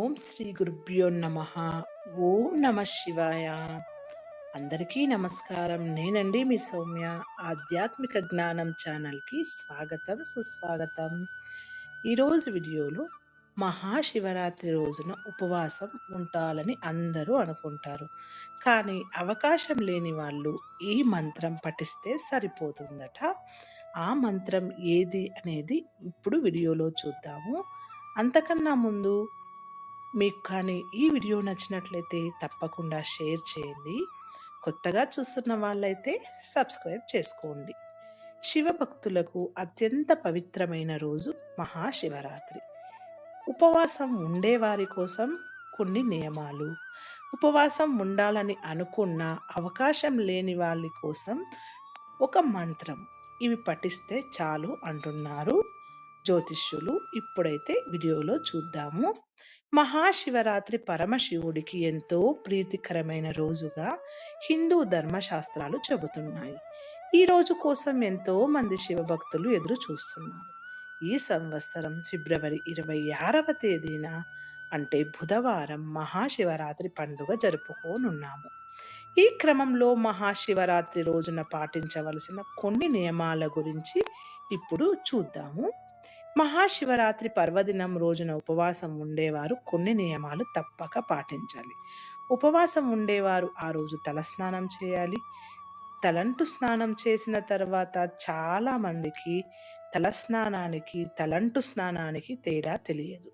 ఓం శ్రీ గురుభ్యో నమ. ఓం నమ శివాయ. అందరికీ నమస్కారం. నేనండి మీ సౌమ్య. ఆధ్యాత్మిక జ్ఞానం ఛానల్కి స్వాగతం సుస్వాగతం. ఈరోజు వీడియోలో మహాశివరాత్రి రోజున ఉపవాసం ఉండాలని అందరూ అనుకుంటారు. కానీ అవకాశం లేని వాళ్ళు ఈ మంత్రం పఠిస్తే సరిపోతుందట. ఆ మంత్రం ఏది అనేది ఇప్పుడు వీడియోలో చూద్దాము. అంతకన్నా ముందు మీకు కానీ ఈ వీడియో నచ్చినట్లయితే తప్పకుండా షేర్ చేయండి. కొత్తగా చూస్తున్న వాళ్ళైతే సబ్స్క్రైబ్ చేసుకోండి. శివభక్తులకు అత్యంత పవిత్రమైన రోజు మహాశివరాత్రి. ఉపవాసం ఉండేవారి కోసం కొన్ని నియమాలు. ఉపవాసం ఉండాలని అనుకున్న అవకాశం లేని వాళ్ళ కోసం ఒక మంత్రం. ఇవి పఠిస్తే చాలు అంటున్నారు జ్యోతిష్యులు ఇప్పుడైతే వీడియోలో చూద్దాము. మహాశివరాత్రి పరమశివుడికి ఎంతో ప్రీతికరమైన రోజుగా హిందూ ధర్మశాస్త్రాలు చెబుతున్నాయి. ఈ రోజు కోసం ఎంతో మంది శివభక్తులు ఎదురు చూస్తున్నారు. ఈ సంవత్సరం ఫిబ్రవరి ఇరవై ఆరవ తేదీన అంటే బుధవారం మహాశివరాత్రి పండుగ జరుపుకోనున్నాము. ఈ క్రమంలో మహాశివరాత్రి రోజున పాటించవలసిన కొన్ని నియమాల గురించి ఇప్పుడు చూద్దాము. మహాశివరాత్రి పర్వదినం రోజున ఉపవాసం ఉండేవారు. కొన్ని నియమాలు తప్పక పాటించాలి. ఉపవాసం ఉండేవారు ఆ రోజు తలస్నానం చేయాలి. తలంటు స్నానం చేసిన తర్వాత చాలా మందికి తలస్నానానికి తలంటు స్నానానికి తేడా తెలియదు.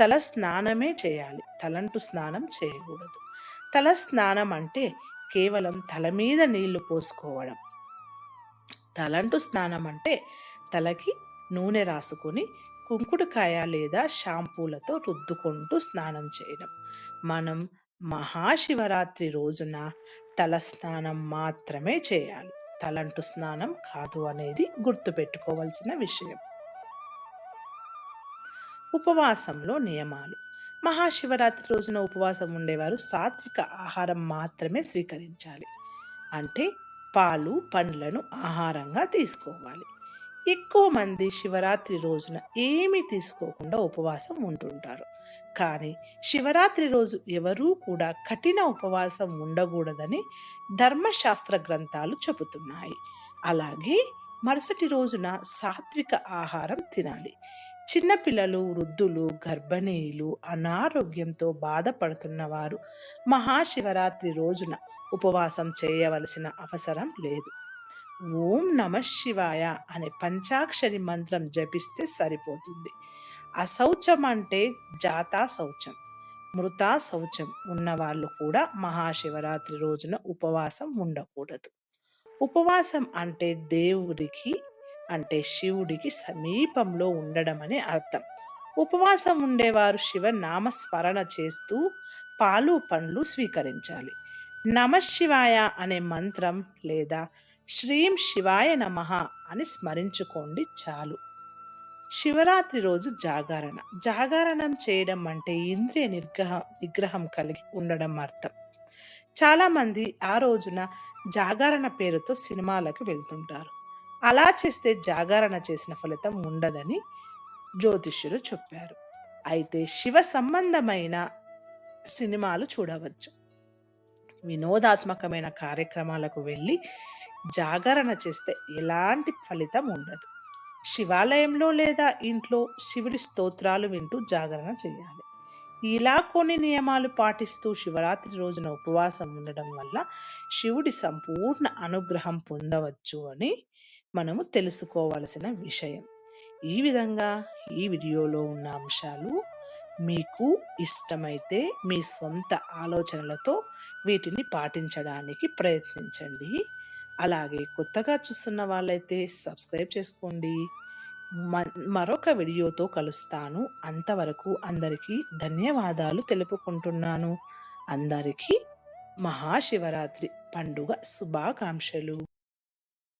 తల స్నానమే చేయాలి. తలంటు స్నానం చేయకూడదు. తల స్నానం అంటే కేవలం తల మీద నీళ్ళు పోసుకోవడం. తలంటు స్నానం అంటే తలకి నూనె రాసుకొని కుంకుడుకాయ లేదా షాంపూలతో రుద్దుకుంటూ స్నానం చేయడం. మనం మహాశివరాత్రి రోజున తల స్నానం మాత్రమే చేయాలి. తలంటు స్నానం కాదు అనేది గుర్తుపెట్టుకోవాల్సిన విషయం. ఉపవాసంలో నియమాలు. మహాశివరాత్రి రోజున ఉపవాసం ఉండేవారు సాత్విక ఆహారం మాత్రమే స్వీకరించాలి. అంటే పాలు పండ్లను ఆహారంగా తీసుకోవాలి. ఎక్కువ మంది శివరాత్రి రోజున ఏమీ తీసుకోకుండా ఉపవాసం ఉంటుంటారు. కానీ శివరాత్రి రోజు ఎవరూ కూడా కఠిన ఉపవాసం ఉండకూడదని ధర్మశాస్త్ర గ్రంథాలు చెబుతున్నాయి. అలాగే మరుసటి రోజున సాత్విక ఆహారం తినాలి. చిన్నపిల్లలు వృద్ధులు గర్భిణీలు అనారోగ్యంతో బాధపడుతున్న వారు మహాశివరాత్రి రోజున ఉపవాసం చేయవలసిన అవసరం లేదు. ఓం నమ శివాయ అనే పంచాక్షరి మంత్రం జపిస్తే సరిపోతుంది. అశౌచం అంటే జాతా శౌచం మృతా శౌచం ఉన్నవాళ్ళు కూడా మహాశివరాత్రి రోజున ఉపవాసం ఉండకూడదు. ఉపవాసం అంటే దేవుడికి అంటే శివుడికి సమీపంలో ఉండడం అని అర్థం. ఉపవాసం ఉండేవారు శివ నామస్మరణ చేస్తూ పాలు పండ్లు స్వీకరించాలి. నమశివాయ అనే మంత్రం లేదా శ్రీం శివాయ నమ అని స్మరించుకోండి చాలు. శివరాత్రి రోజు జాగరణ. జాగరణం చేయడం అంటే ఇంద్రియ నిర్గ్రహ నిగ్రహం కలిగి ఉండడం అర్థం. చాలామంది ఆ రోజున జాగరణ పేరుతో సినిమాలకు వెళ్తుంటారు. అలా చేస్తే జాగరణ చేసిన ఫలితం ఉండదని జ్యోతిష్యులు చెప్పారు. అయితే శివ సంబంధమైన సినిమాలు చూడవచ్చు. వినోదాత్మకమైన కార్యక్రమాలకు వెళ్ళి జాగరణ చేస్తే ఎలాంటి ఫలితం ఉండదు. శివాలయంలో లేదా ఇంట్లో శివుడి స్తోత్రాలు వింటూ జాగరణ చేయాలి. ఇలా కొన్ని నియమాలు పాటిస్తూ శివరాత్రి రోజున ఉపవాసం ఉండడం వల్ల శివుడి సంపూర్ణ అనుగ్రహం పొందవచ్చు అని మనము తెలుసుకోవలసిన విషయం. ఈ విధంగా ఈ వీడియోలో ఉన్న అంశాలు మీకు ఇష్టమైతే మీ సొంత ఆలోచనలతో వీటిని పాటించడానికి ప్రయత్నించండి. అలాగే కొత్తగా చూస్తున్న వాళ్ళైతే సబ్స్క్రైబ్ చేసుకోండి. మరొక వీడియోతో కలుస్తాను. అంతవరకు అందరికీ ధన్యవాదాలు తెలుపుకుంటున్నాను. అందరికీ మహాశివరాత్రి పండుగ శుభాకాంక్షలు.